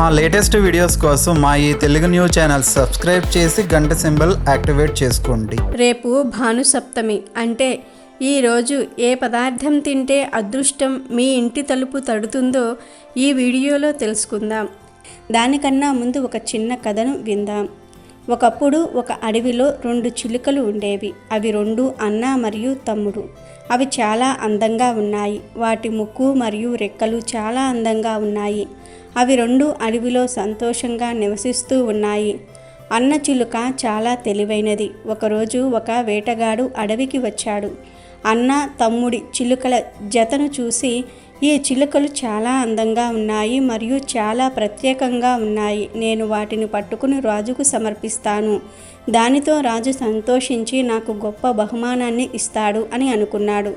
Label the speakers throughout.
Speaker 1: మా latest videos కోసం మా ఈ తెలుగు న్యూస్ ఛానల్ సబ్స్క్రైబ్ చేసి గంట సింబల్ యాక్టివేట్ చేసుకోండి.
Speaker 2: రేపు భానుసప్తమి అంటే ఈరోజు ఏ పదార్థం తింటే అదృష్టం మీ ఇంటి తలుపు తడుతుందో ఈ వీడియోలో తెలుసుకుందాం. దానికన్నా ముందు ఒక చిన్న కథను విందాం. ఒకప్పుడు ఒక అడవిలో రెండు చిలుకలు ఉండేవి. అవి రెండు అన్న మరియు తమ్ముడు. అవి చాలా అందంగా ఉన్నాయి. వాటి ముక్కు మరియు రెక్కలు చాలా అందంగా ఉన్నాయి. అవి రెండు అడవిలో సంతోషంగా నివసిస్తూ ఉన్నాయి. అన్న చిలుక చాలా తెలివైనది. ఒకరోజు ఒక వేటగాడు అడవికి వచ్చాడు. అన్న తమ్ముడి చిలుకల జతను చూసి ఈ చిలుకలు చాలా అందంగా ఉన్నాయి మరియు చాలా ప్రత్యేకంగా ఉన్నాయి. నేను వాటిని పట్టుకుని రాజుకు సమర్పిస్తాను. దానితో రాజు సంతోషించి నాకు గొప్ప బహుమానాన్ని ఇస్తాడు అని అనుకున్నాడు.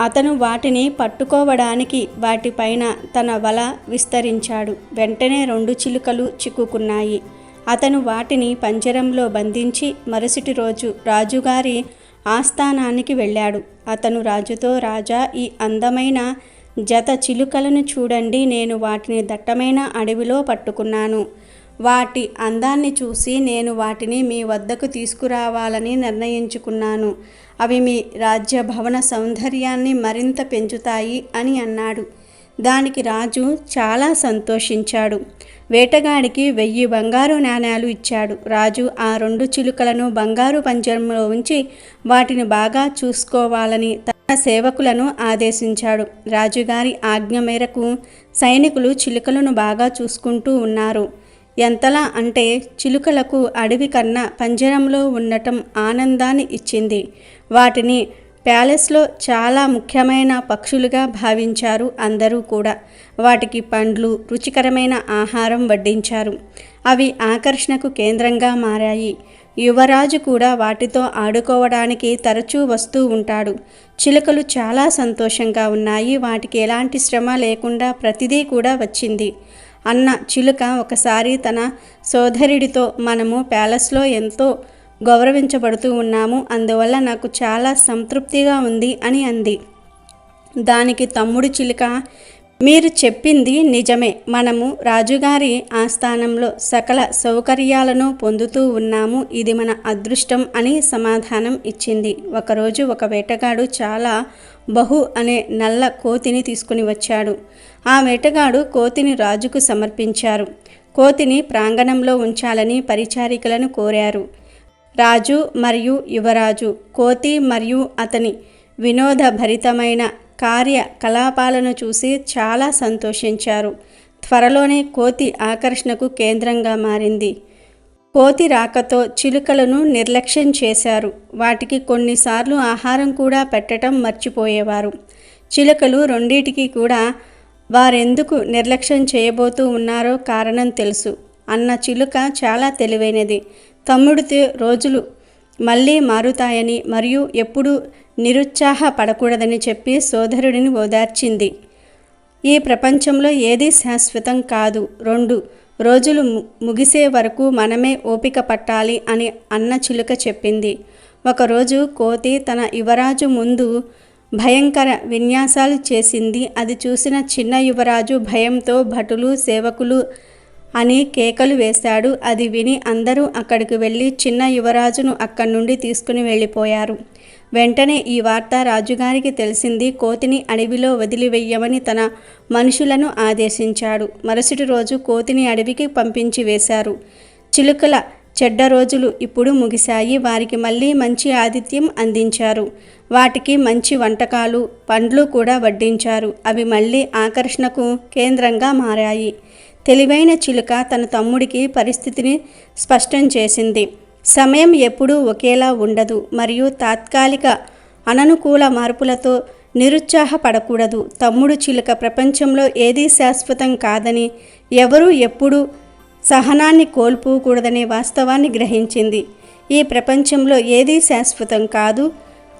Speaker 2: అతను వాటిని పట్టుకోవడానికి వాటిపైన తన వల విస్తరించాడు. వెంటనే రెండు చిలుకలు చిక్కుకున్నాయి. అతను వాటిని పంజరంలో బంధించి మరుసటి రోజు రాజుగారి ఆస్థానానికి వెళ్ళాడు. అతను రాజుతో రాజా ఈ అందమైన జత చిలుకలను చూడండి నేను వాటిని దట్టమైన అడవిలో పట్టుకున్నాను. వాటి అందాన్ని చూసి నేను వాటిని మీ వద్దకు తీసుకురావాలని నిర్ణయించుకున్నాను. అవి మీ రాజ్య భవన సౌందర్యాన్ని మరింత పెంచుతాయి అని అన్నాడు. దానికి రాజు చాలా సంతోషించాడు. వేటగాడికి వెయ్యి బంగారు నాణేలు ఇచ్చాడు. రాజు ఆ రెండు చిలుకలను బంగారు పంజరంలో ఉంచి వాటిని బాగా చూసుకోవాలని సేవకులను ఆదేశించాడు. రాజుగారి ఆజ్ఞ మేరకు సైనికులు చిలుకలను బాగా చూసుకుంటూ ఉన్నారు. ఎంతలా అంటే చిలుకలకు అడవి కన్నా పంజరంలో ఉండటం ఆనందాన్ని ఇచ్చింది. వాటిని ప్యాలెస్లో చాలా ముఖ్యమైన పక్షులుగా భావించారు అందరూ కూడా. వాటికి పండ్లు రుచికరమైన ఆహారం వడ్డించారు. అవి ఆకర్షణకు కేంద్రంగా మారాయి. యువరాజు కూడా వాటితో ఆడుకోవడానికి తరచూ వస్తూ ఉంటాడు. చిలుకలు చాలా సంతోషంగా ఉన్నాయి. వాటికి ఎలాంటి శ్రమ లేకుండా ప్రతిదీ కూడా వచ్చింది. అన్న చిలుక ఒకసారి తన సోదరుడితో మనము ప్యాలెస్లో ఎంతో గౌరవించబడుతూ ఉన్నాము. అందువల్ల నాకు చాలా సంతృప్తిగా ఉంది అని అంది. దానికి తమ్ముడు చిలుక మీరు చెప్పింది నిజమే. మనము రాజుగారి ఆస్థానంలో సకల సౌకర్యాలను పొందుతూ ఉన్నాము. ఇది మన అదృష్టం అని సమాధానం ఇచ్చింది. ఒకరోజు ఒక వేటగాడు చాలా బహు అనే నల్ల కోతిని తీసుకుని వచ్చాడు. ఆ వేటగాడు కోతిని రాజుకు సమర్పించారు. కోతిని ప్రాంగణంలో ఉంచాలని పరిచారికలను కోరారు. రాజు మరియు యువరాజు కోతి మరియు అతని వినోదభరితమైన కార్యకలాపాలను చూసి చాలా సంతోషించారు. త్వరలోనే కోతి ఆకర్షణకు కేంద్రంగా మారింది. కోతి రాకతో చిలుకలను నిర్లక్ష్యం చేశారు. వాటికి కొన్నిసార్లు ఆహారం కూడా పెట్టడం మర్చిపోయేవారు. చిలుకలు రెండిటికి కూడా వారెందుకు నిర్లక్ష్యం చేయబోతూ ఉన్నారో కారణం తెలుసు. అన్న చిలుక చాలా తెలివైనది. తమ్ముడితో రోజులు మళ్ళీ మారుతాయని మరియు ఎప్పుడూ నిరుత్సాహపడకూడదని చెప్పి సోదరుడిని ఓదార్చింది. ఈ ప్రపంచంలో ఏదీ శాశ్వతం కాదు. రెండు రోజులు ముగిసే వరకు మనమే ఓపిక పట్టాలి అని అన్న చిలుక చెప్పింది. ఒకరోజు కోతి తన యువరాజు ముందు భయంకర విన్యాసాలు చేసింది. అది చూసిన చిన్న యువరాజు భయంతో భటులు సేవకులు అని కేకలు వేశాడు. అది విని అందరూ అక్కడికి వెళ్ళి చిన్న యువరాజును అక్కడి నుండి తీసుకుని వెళ్ళిపోయారు. వెంటనే ఈ వార్త రాజుగారికి తెలిసింది. కోతిని అడవిలో వదిలివేయమని తన మనుషులను ఆదేశించాడు. మరుసటి రోజు కోతిని అడవికి పంపించి వేశారు. చిలుకల చెడ్డ రోజులు ఇప్పుడు ముగిశాయి. వారికి మళ్ళీ మంచి ఆతిథ్యం అందించారు. వాటికి మంచి వంటకాలు పండ్లు కూడా వడ్డించారు. అవి మళ్ళీ ఆకర్షణకు కేంద్రంగా మారాయి. తెలివైన చిలుక తన తమ్ముడికి పరిస్థితిని స్పష్టం చేసింది. సమయం ఎప్పుడూ ఒకేలా ఉండదు మరియు తాత్కాలిక అననుకూల మార్పులతో నిరుత్సాహపడకూడదు. తమ్ముడు చిలుక ప్రపంచంలో ఏదీ శాశ్వతం కాదని ఎవరూ ఎప్పుడూ సహనాన్ని కోల్పోకూడదనే వాస్తవాన్ని గ్రహించింది. ఈ ప్రపంచంలో ఏదీ శాశ్వతం కాదు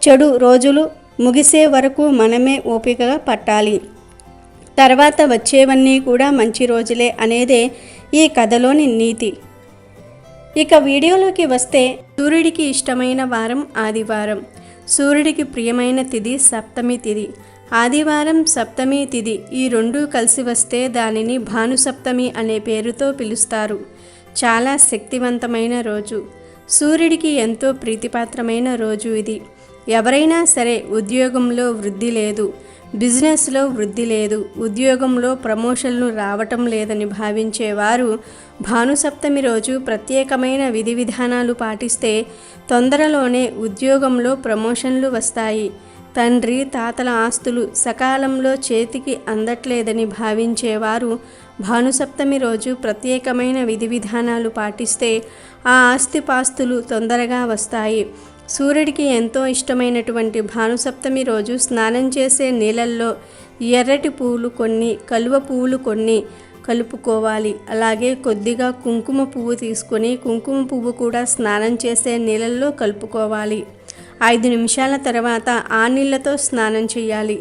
Speaker 2: చెడు రోజులు ముగిసే వరకు మనమే ఓపికగా పట్టాలి. తర్వాత వచ్చేవన్నీ కూడా మంచి రోజులే అనేదే ఈ కథలోని నీతి. ఇక వీడియోలోకి వస్తే సూర్యుడికి ఇష్టమైన వారం ఆదివారం. సూర్యుడికి ప్రియమైన తిథి సప్తమి తిథి. ఆదివారం సప్తమి తిథి ఈ రెండూ కలిసి వస్తే దానిని భానుసప్తమి అనే పేరుతో పిలుస్తారు. చాలా శక్తివంతమైన రోజు. సూర్యుడికి ఎంతో ప్రీతిపాత్రమైన రోజు ఇది. ఎవరైనా సరే ఉద్యోగంలో వృద్ధి లేదు. బిజినెస్లో వృద్ధి లేదు ఉద్యోగంలో ప్రమోషన్లు రావటం లేదని భావించేవారు భానుసప్తమి రోజు ప్రత్యేకమైన విధి విధానాలు పాటిస్తే తొందరలోనే ఉద్యోగంలో ప్రమోషన్లు వస్తాయి. తండ్రి తాతల ఆస్తులు సకాలంలో చేతికి అందట్లేదని భావించేవారు భానుసప్తమి రోజు ప్రత్యేకమైన విధి విధానాలు పాటిస్తే ఆ ఆస్తిపాస్తులు తొందరగా వస్తాయి. సూర్యుడికి ఎంతో ఇష్టమైనటువంటి భానుసప్తమి రోజు స్నానం చేసే నీళ్ళల్లో ఎర్రటి పువ్వులు కొన్ని కలువ పువ్వులు కొన్ని కలుపుకోవాలి. అలాగే కొద్దిగా కుంకుమ పువ్వు తీసుకొని కుంకుమ పువ్వు కూడా స్నానం చేసే నీళ్ళల్లో కలుపుకోవాలి. ఐదు నిమిషాల తర్వాత ఆ నీళ్ళతో స్నానం చేయాలి.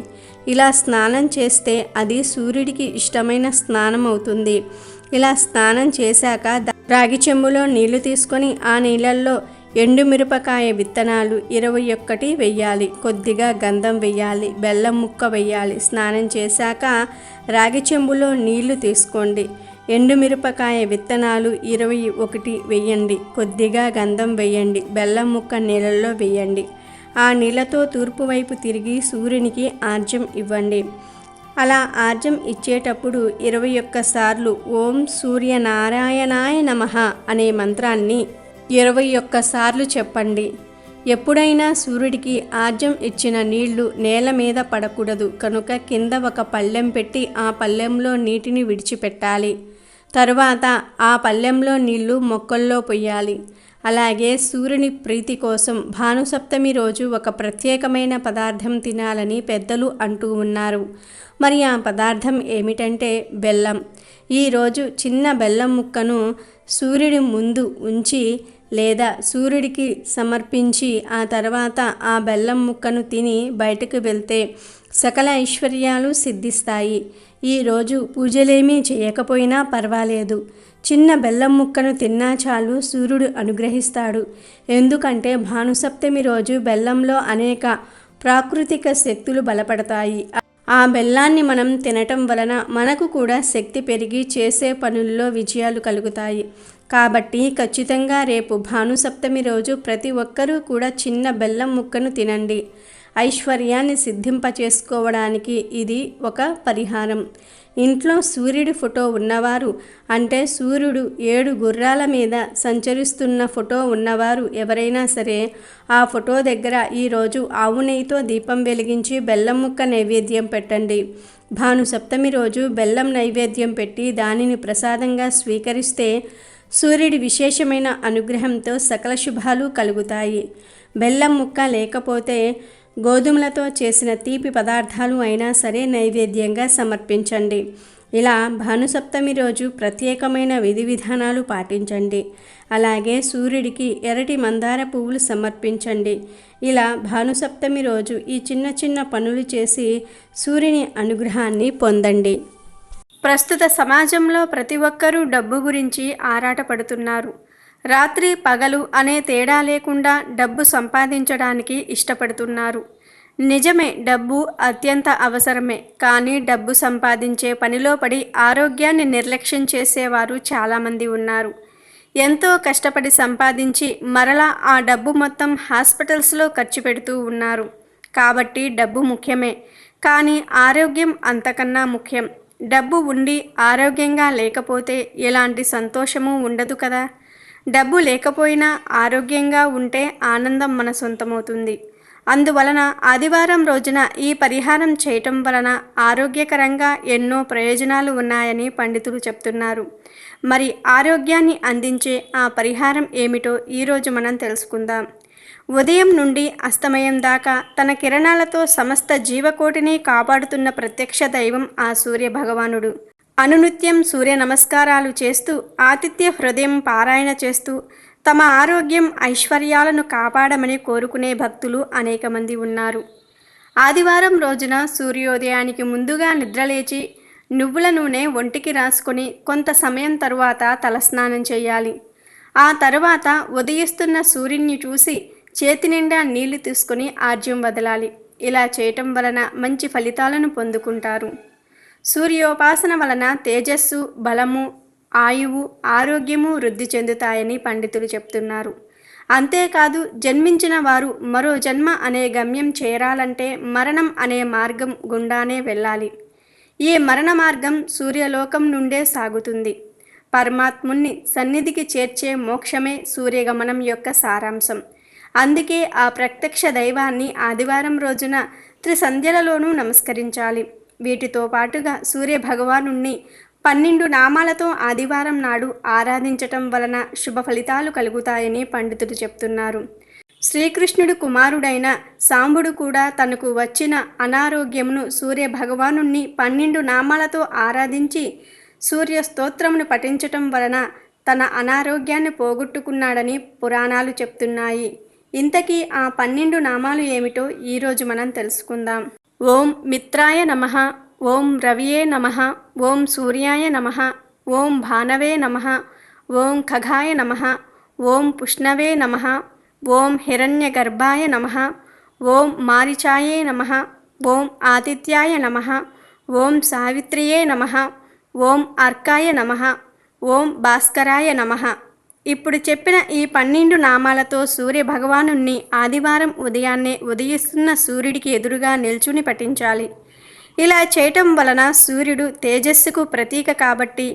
Speaker 2: ఇలా స్నానం చేస్తే అది సూర్యుడికి ఇష్టమైన స్నానం అవుతుంది. ఇలా స్నానం చేశాక రాగి చెంబులో నీళ్ళు తీసుకొని ఆ నీళ్ళల్లో ఎండుమిరపకాయ విత్తనాలు ఇరవై ఒక్కటి వెయ్యాలి. కొద్దిగా గంధం వెయ్యాలి బెల్లం ముక్క వెయ్యాలి. స్నానం చేశాక రాగి చెంబులో నీళ్ళు తీసుకోండి. ఎండుమిరపకాయ విత్తనాలు ఇరవై ఒకటి వెయ్యండి. కొద్దిగా గంధం వెయ్యండి బెల్లం ముక్క నీళ్ళల్లో వెయ్యండి. ఆ నీళ్ళతో తూర్పు వైపు తిరిగి సూర్యునికి ఆర్జం ఇవ్వండి. అలా ఆర్జం ఇచ్చేటప్పుడు ఇరవై ఒక్క సార్లు ఓం సూర్యనారాయణాయ నమః అనే మంత్రాన్ని ఇరవై ఒక్క సార్లు చెప్పండి. ఎప్పుడైనా సూర్యుడికి ఆర్జం ఇచ్చిన నీళ్ళు నేల మీద పడకూడదు. కనుక కింద ఒక పళ్ళెం పెట్టి ఆ పళ్ళెంలో నీటిని విడిచిపెట్టాలి. తరువాత ఆ పళ్ళెంలో నీళ్ళు మొక్కల్లో పొయ్యాలి. అలాగే సూర్యుని ప్రీతి కోసం భానుసప్తమి రోజు ఒక ప్రత్యేకమైన పదార్థం తినాలని పెద్దలు అంటూ ఉన్నారు. మరి ఆ పదార్థం ఏమిటంటే బెల్లం. ఈరోజు చిన్న బెల్లం ముక్కను సూర్యుడి ముందు ఉంచి లేదా సూర్యుడికి సమర్పించి ఆ తర్వాత ఆ బెల్లం ముక్కను తిని బయటకు వెళ్తే సకల ఐశ్వర్యాలు సిద్ధిస్తాయి. ఈరోజు పూజలేమీ చేయకపోయినా పర్వాలేదు. చిన్న బెల్లం ముక్కను తిన్నా చాలు సూర్యుడు అనుగ్రహిస్తాడు. ఎందుకంటే భానుసప్తమి రోజు బెల్లంలో అనేక ప్రాకృతిక శక్తులు బలపడతాయి. ఆ బెల్లాన్ని మనం తినటం వలన మనకు కూడా శక్తి పెరిగి చేసే పనుల్లో విజయాలు కలుగుతాయి. కాబట్టి ఖచ్చితంగా రేపు భానుసప్తమి రోజు ప్రతి ఒక్కరూ కూడా చిన్న బెల్లం ముక్కను తినండి. ఐశ్వర్యాన్ని సిద్ధింపచేసుకోవడానికి ఇది ఒక పరిహారం. ఇంట్లో సూర్యుడి ఫోటో ఉన్నవారు అంటే సూర్యుడు ఏడు గుర్రాల మీద సంచరిస్తున్న ఫోటో ఉన్నవారు ఎవరైనా సరే ఆ ఫోటో దగ్గర ఈరోజు ఆవు నెయ్యితో దీపం వెలిగించి బెల్లం ముక్క నైవేద్యం పెట్టండి. భాను సప్తమి రోజు బెల్లం నైవేద్యం పెట్టి దానిని ప్రసాదంగా స్వీకరిస్తే సూర్యుడి విశేషమైన అనుగ్రహంతో సకల శుభాలు కలుగుతాయి. బెల్లం ముక్క లేకపోతే గోధుమలతో చేసిన తీపి పదార్థాలు అయినా సరే నైవేద్యంగా సమర్పించండి. ఇలా భానుసప్తమి రోజు ప్రత్యేకమైన విధి విధానాలు పాటించండి. అలాగే సూర్యుడికి ఎరటి మందార పువ్వులు సమర్పించండి. ఇలా భానుసప్తమి రోజు ఈ చిన్న చిన్న పనులు చేసి సూర్యుని అనుగ్రహాన్ని పొందండి. ప్రస్తుత సమాజంలో ప్రతి ఒక్కరూ డబ్బు గురించి ఆరాటపడుతున్నారు. రాత్రి పగలు అనే తేడా లేకుండా డబ్బు సంపాదించడానికి ఇష్టపడుతున్నారు. నిజమే డబ్బు అత్యంత అవసరమే కానీ డబ్బు సంపాదించే పనిలో పడి ఆరోగ్యాన్ని నిర్లక్ష్యం చేసేవారు చాలామంది ఉన్నారు. ఎంతో కష్టపడి సంపాదించి మరలా ఆ డబ్బు మొత్తం హాస్పిటల్స్లో ఖర్చు పెడుతూ ఉన్నారు. కాబట్టి డబ్బు ముఖ్యమే కానీ ఆరోగ్యం అంతకన్నా ముఖ్యం. డబ్బు ఉండి ఆరోగ్యంగా లేకపోతే ఎలాంటి సంతోషము ఉండదు కదా. డబ్బు లేకపోయినా ఆరోగ్యంగా ఉంటే ఆనందం మన సొంతమవుతుంది. అందువలన ఆదివారం రోజున ఈ పరిహారం చేయటం వలన ఆరోగ్యకరంగా ఎన్నో ప్రయోజనాలు ఉన్నాయని పండితులు చెప్తున్నారు. మరి ఆరోగ్యాన్ని అందించే ఆ పరిహారం ఏమిటో ఈరోజు మనం తెలుసుకుందాం. ఉదయం నుండి అస్తమయం దాకా తన కిరణాలతో సమస్త జీవకోటిని కాపాడుతున్న ప్రత్యక్ష దైవం ఆ సూర్య భగవానుడు అనునిత్యం సూర్య నమస్కారాలు చేస్తూ ఆతిథ్య హృదయం పారాయణ చేస్తూ తమ ఆరోగ్యం ఐశ్వర్యాలను కాపాడమని కోరుకునే భక్తులు అనేక మంది ఉన్నారు. ఆదివారం రోజున సూర్యోదయానికి ముందుగా నిద్రలేచి నువ్వుల నూనె ఒంటికి రాసుకొని కొంత సమయం తరువాత తలస్నానం చేయాలి. ఆ తరువాత ఉదయిస్తున్న సూర్యుని చూసి చేతి నిండా నీళ్ళు తీసుకుని ఆర్జ్యం వదలాలి. ఇలా చేయటం వలన మంచి ఫలితాలను పొందుకుంటారు. సూర్యోపాసన వలన తేజస్సు బలము ఆయువు ఆరోగ్యము వృద్ధి చెందుతాయని పండితులు చెప్తున్నారు. అంతేకాదు జన్మించిన వారు మరో జన్మ అనే గమ్యం చేరాలంటే మరణం అనే మార్గం గుండానే వెళ్ళాలి. ఈ మరణ మార్గం సూర్యలోకం నుండే సాగుతుంది. పరమాత్ముణ్ణి సన్నిధికి చేర్చే మోక్షమే సూర్యగమనం యొక్క సారాంశం. అందుకే ఆ ప్రత్యక్ష దైవాన్ని ఆదివారం రోజున త్రిసంధ్యలలోనూ నమస్కరించాలి. వీటితో పాటుగా సూర్య భగవానుణ్ణి పన్నెండు నామాలతో ఆదివారం నాడు ఆరాధించటం వలన శుభ ఫలితాలు కలుగుతాయని పండితులు చెప్తున్నారు. శ్రీకృష్ణుడు కుమారుడైన సాంబుడు కూడా తనకు వచ్చిన అనారోగ్యమును సూర్య భగవానుణ్ణి పన్నెండు నామాలతో ఆరాధించి సూర్య స్తోత్రమును పఠించటం వలన తన అనారోగ్యాన్ని పోగొట్టుకున్నాడని పురాణాలు చెప్తున్నాయి. ఇంతకీ ఆ పన్నెండు నామాలు ఏమిటో ఈరోజు మనం తెలుసుకుందాం ఓం మిత్రాయ నమ ఓం రవియే నమ ఓం సూర్యాయ నమ ఓం భానవే నమ ఓం ఖగాయ నమ ఓం పుష్ణవే నమ ఓం హిరణ్యగర్భాయ నమ ఓం మారిచాయే నమ ఓం ఆదిత్యాయ నమ ఓం సావిత్రియే నమ ఓం అర్కాయ నమ ఓం భాస్కరాయ నమ ఇప్పుడు చెప్పిన ఈ పన్నెండు నామాలతో సూర్య భగవానుణ్ణి ఆదివారం ఉదయాన్నే ఉదయిస్తున్న సూర్యుడికి ఎదురుగా నిల్చుని పఠించాలి. ఇలా చేయటం వలన సూర్యుడు తేజస్సుకు ప్రతీక కాబట్టి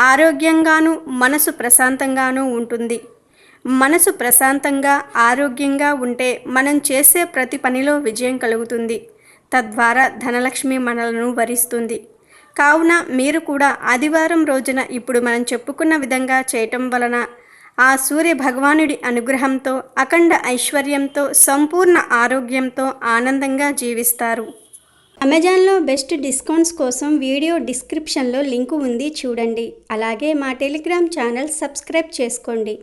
Speaker 2: ఆరోగ్యంగాను మనసు ప్రశాంతంగానూ ఉంటుంది. మనసు ప్రశాంతంగా ఆరోగ్యంగా ఉంటే మనం చేసే ప్రతి పనిలో విజయం కలుగుతుంది. తద్వారా ధనలక్ష్మి మనలను వరిస్తుంది. కావున మీరు కూడా ఆదివారం రోజున ఇప్పుడు మనం చెప్పుకున్న విధంగా చేయటం వలన ఆ సూర్య భగవానుడి అనుగ్రహంతో అఖండ ఐశ్వర్యంతో సంపూర్ణ ఆరోగ్యంతో ఆనందంగా జీవిస్తారు. అమెజాన్లో బెస్ట్ డిస్కౌంట్స్ కోసం వీడియో డిస్క్రిప్షన్లో లింకు ఉంది చూడండి. అలాగే మా టెలిగ్రామ్ ఛానల్ సబ్స్క్రైబ్ చేసుకోండి.